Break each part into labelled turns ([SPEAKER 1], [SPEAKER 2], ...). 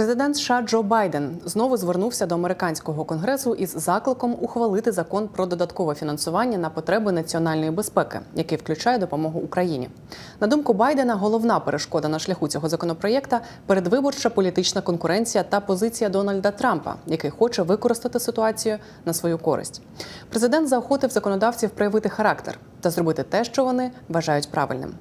[SPEAKER 1] Президент США Джо Байден знову звернувся до американського конгресу із закликом ухвалити закон про додаткове фінансування на потреби національної безпеки, який включає допомогу Україні. На думку Байдена, головна перешкода на шляху цього законопроєкта передвиборча політична конкуренція та позиція Дональда Трампа, який хоче використати ситуацію на свою користь. Президент заохотив законодавців проявити характер та зробити те, що вони вважають правильним.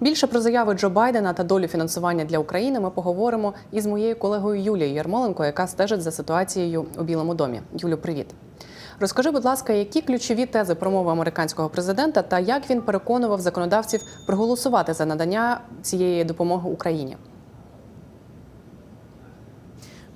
[SPEAKER 1] Більше про заяви Джо Байдена та долю фінансування для України ми поговоримо із моєю колегою Юлією Ярмоленко, яка стежить за ситуацією у Білому домі. Юлю, привіт. Розкажи, будь ласка, які ключові тези промови американського президента та як він переконував законодавців проголосувати за надання цієї допомоги Україні?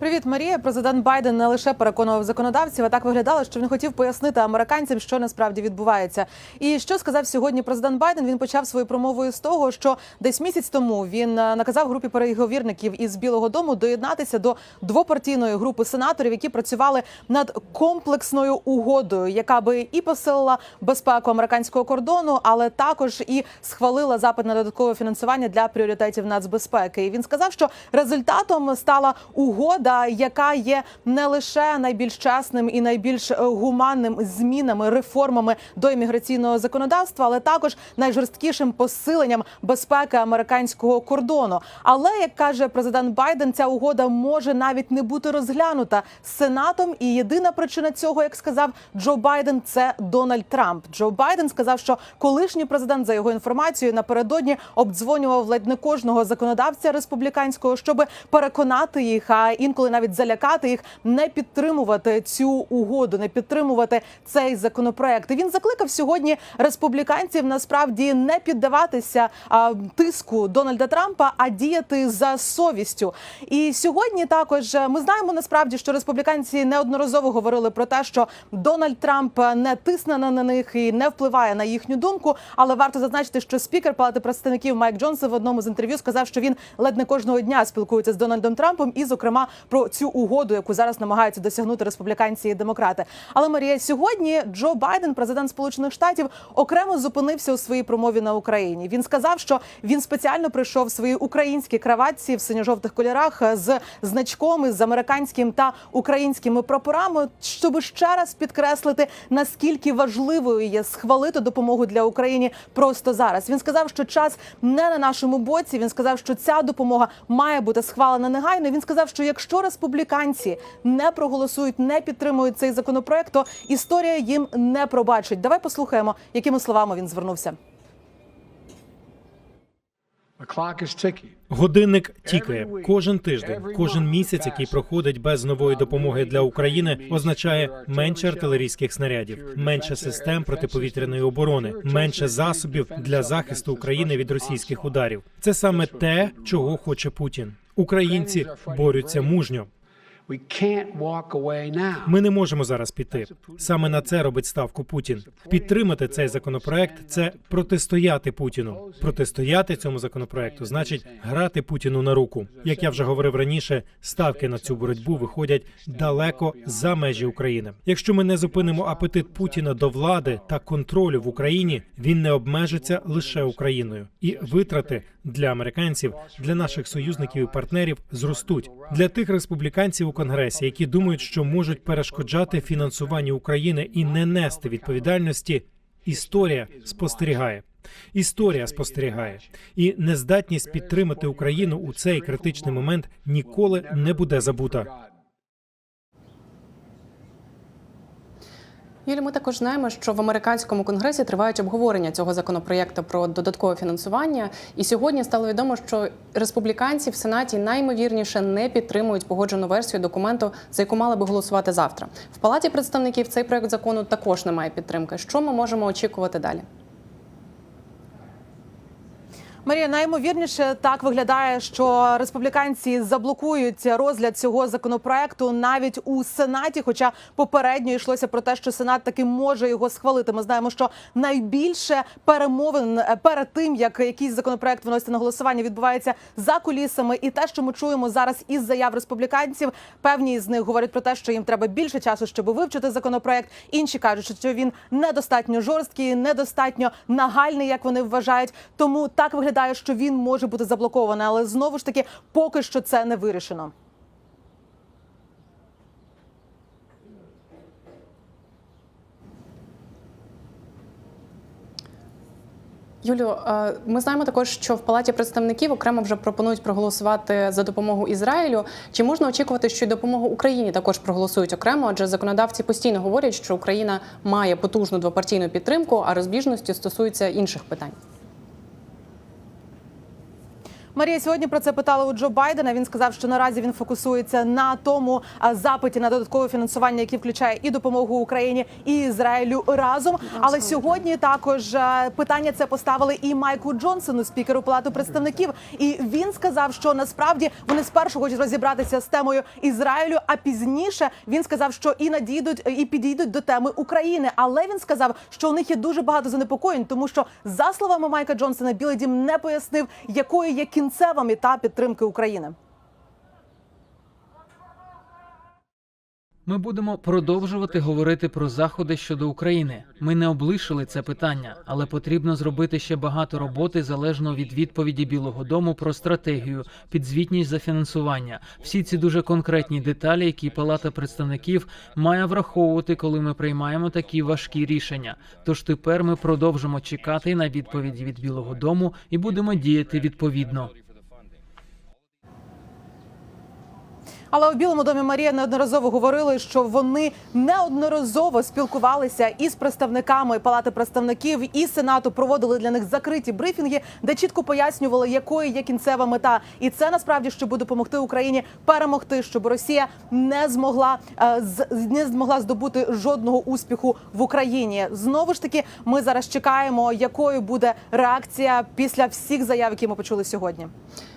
[SPEAKER 2] Привіт, Марія. Президент Байден не лише переконував законодавців, а так виглядало, що він хотів пояснити американцям, що насправді відбувається. І що сказав сьогодні президент Байден? Він почав свою промовою з того, що десь місяць тому він е, наказав групі переговірників із Білого Дому доєднатися до двопартійної групи сенаторів, які працювали над комплексною угодою, яка би і посилила безпеку американського кордону, але також і схвалила запит на додаткове фінансування для пріоритетів нацбезпеки. І він сказав, що результатом стала угода яка є не лише найбільш чесним і найбільш е, гуманним змінами, реформами до імміграційного законодавства, але також найжорсткішим посиленням безпеки американського кордону. Але як каже президент Байден, ця угода може навіть не бути розглянута сенатом. І єдина причина цього, як сказав Джо Байден, це Дональд Трамп. Джо Байден сказав, що колишній президент за його інформацією напередодні обдзвонював ледь не кожного законодавця республіканського, щоб переконати їх, а інколи навіть залякати їх, не підтримувати цю угоду, не підтримувати цей законопроект. І він закликав сьогодні республіканців насправді не піддаватися а, тиску Дональда Трампа, а діяти за совістю. І сьогодні також е, ми знаємо насправді, що республіканці неодноразово говорили про те, що Дональд Трамп не тисне на них і не впливає на їхню думку. Але варто зазначити, що спікер Палати представників Майк Джонсон в одному з інтерв'ю сказав, що він ледь не кожного дня спілкується з Дональдом Трампом, і, зокрема, про цю угоду, яку зараз намагаються досягнути республіканці і демократи. Але Марія сьогодні Джо Байден, президент Сполучених Штатів, окремо зупинився у своїй промові на Україні. Він сказав, що він спеціально прийшов в своїй українській краватці в синьо-жовтих кольорах з значком з американським та українськими прапорами, щоб ще раз підкреслити наскільки важливою є схвалити допомогу для України просто зараз. Він сказав, що час не на нашому боці. Він сказав, що ця допомога має бути схвалена негайно. Він сказав, що якщо республіканці не проголосують, не підтримують цей законопроект, то історія їм не пробачить. Давай послухаємо, якими словами він звернувся.
[SPEAKER 3] Годинник тікає кожен тиждень, кожен місяць, який проходить без нової допомоги для України, означає менше артилерійських снарядів, менше систем протиповітряної оборони, менше засобів для захисту України від російських ударів. Це саме те, чого хоче Путін. Українці борються мужньо. Ми не можемо зараз піти. Саме на це робить ставку Путін. Підтримати цей законопроект це протистояти Путіну. Протистояти цьому законопроекту значить грати Путіну на руку. Як я вже говорив раніше, ставки на цю боротьбу виходять далеко за межі України. Якщо ми не зупинимо апетит Путіна до влади та контролю в Україні, він не обмежиться лише Україною, і витрати для американців, для наших союзників і партнерів зростуть для тих республіканців у конгресі, які думають, що можуть перешкоджати фінансуванню України і не нести відповідальності. Історія спостерігає. Історія спостерігає, і нездатність підтримати Україну у цей критичний момент ніколи не буде забута.
[SPEAKER 1] Юлі, ми також знаємо, що в американському конгресі тривають обговорення цього законопроєкту про додаткове фінансування. І сьогодні стало відомо, що республіканці в сенаті наймовірніше не підтримують погоджену версію документу, за яку мали би голосувати завтра. В палаті представників цей проект закону також немає підтримки. Що ми можемо очікувати далі?
[SPEAKER 2] Марія, наймовірніше так виглядає, що республіканці заблокують розгляд цього законопроекту навіть у сенаті. Хоча попередньо йшлося про те, що сенат таки може його схвалити. Ми знаємо, що найбільше перемовин е, перед тим, як якийсь законопроект виноситься на голосування, відбувається за кулісами. І те, що ми чуємо зараз із заяв республіканців, певні з них говорять про те, що їм треба більше часу, щоб вивчити законопроект. Інші кажуть, що він недостатньо жорсткий, недостатньо нагальний, як вони вважають. Тому так виглядає, виглядає, що він може бути заблокований, але знову ж таки поки що це не вирішено.
[SPEAKER 1] Юлю, ми знаємо також, що в палаті представників окремо вже пропонують проголосувати за допомогу Ізраїлю. Чи можна очікувати, що й допомогу Україні також проголосують окремо? Адже законодавці постійно говорять, що Україна має потужну двопартійну підтримку, а розбіжності стосуються інших питань.
[SPEAKER 2] Марія сьогодні про це питала у Джо Байдена. Він сказав, що наразі він фокусується на тому запиті на додаткове фінансування, яке включає і допомогу Україні і Ізраїлю разом. Але сьогодні також е, питання це поставили і Майку Джонсону, спікеру Палати представників. І він сказав, що насправді вони спершу хочуть розібратися з темою Ізраїлю, а пізніше він сказав, що і надійдуть і підійдуть до теми України. Але він сказав, що у них є дуже багато занепокоєнь, тому що за словами Майка Джонсона, Білий Дім не пояснив, якою є кінцева міта підтримки України.
[SPEAKER 4] Ми будемо продовжувати говорити про заходи щодо України. Ми не облишили це питання, але потрібно зробити ще багато роботи залежно від відповіді Білого Дому про стратегію, підзвітність за фінансування. Всі ці дуже конкретні деталі, які Палата представників має враховувати, коли ми приймаємо такі важкі рішення. Тож тепер ми продовжимо чекати на відповіді від Білого Дому і будемо діяти відповідно.
[SPEAKER 2] Але у Білому домі Марія неодноразово говорили, що вони неодноразово спілкувалися із представниками Палати представників і Сенату, проводили для них закриті брифінги, де чітко пояснювали, якою є кінцева мета, і це насправді щоб допомогти Україні перемогти, щоб Росія не змогла е, не змогла здобути жодного успіху в Україні. Знову ж таки, ми зараз чекаємо, якою буде реакція після всіх заяв, які ми почули сьогодні.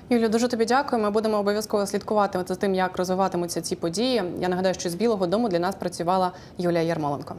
[SPEAKER 1] Юлю, дуже тобі дякую. Ми будемо обов'язково слідкувати за тим, як розвиватимуться ці події. Я нагадаю, що з Білого Дому для нас працювала Юлія Ярмоленко.